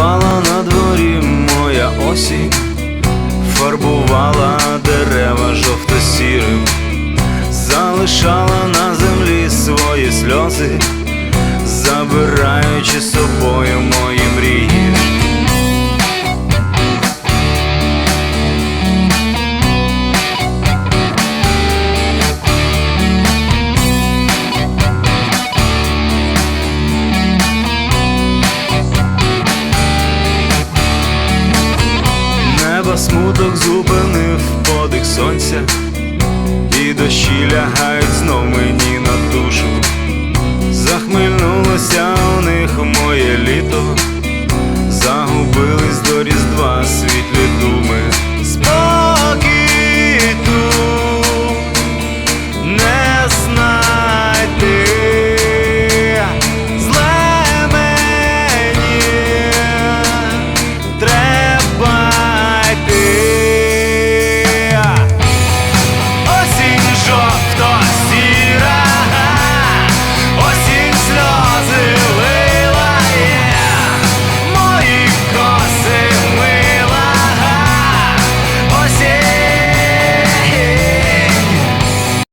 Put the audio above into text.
Танцювала на дворі моя осінь, фарбувала дерева жовто-сірим, залишала на землі свої сльози, забираючи собою. та смуток зупинив подих сонця, і дощі лягають знов мені на душу, захмильнулося у них моє літо, загубились до різдва світлі.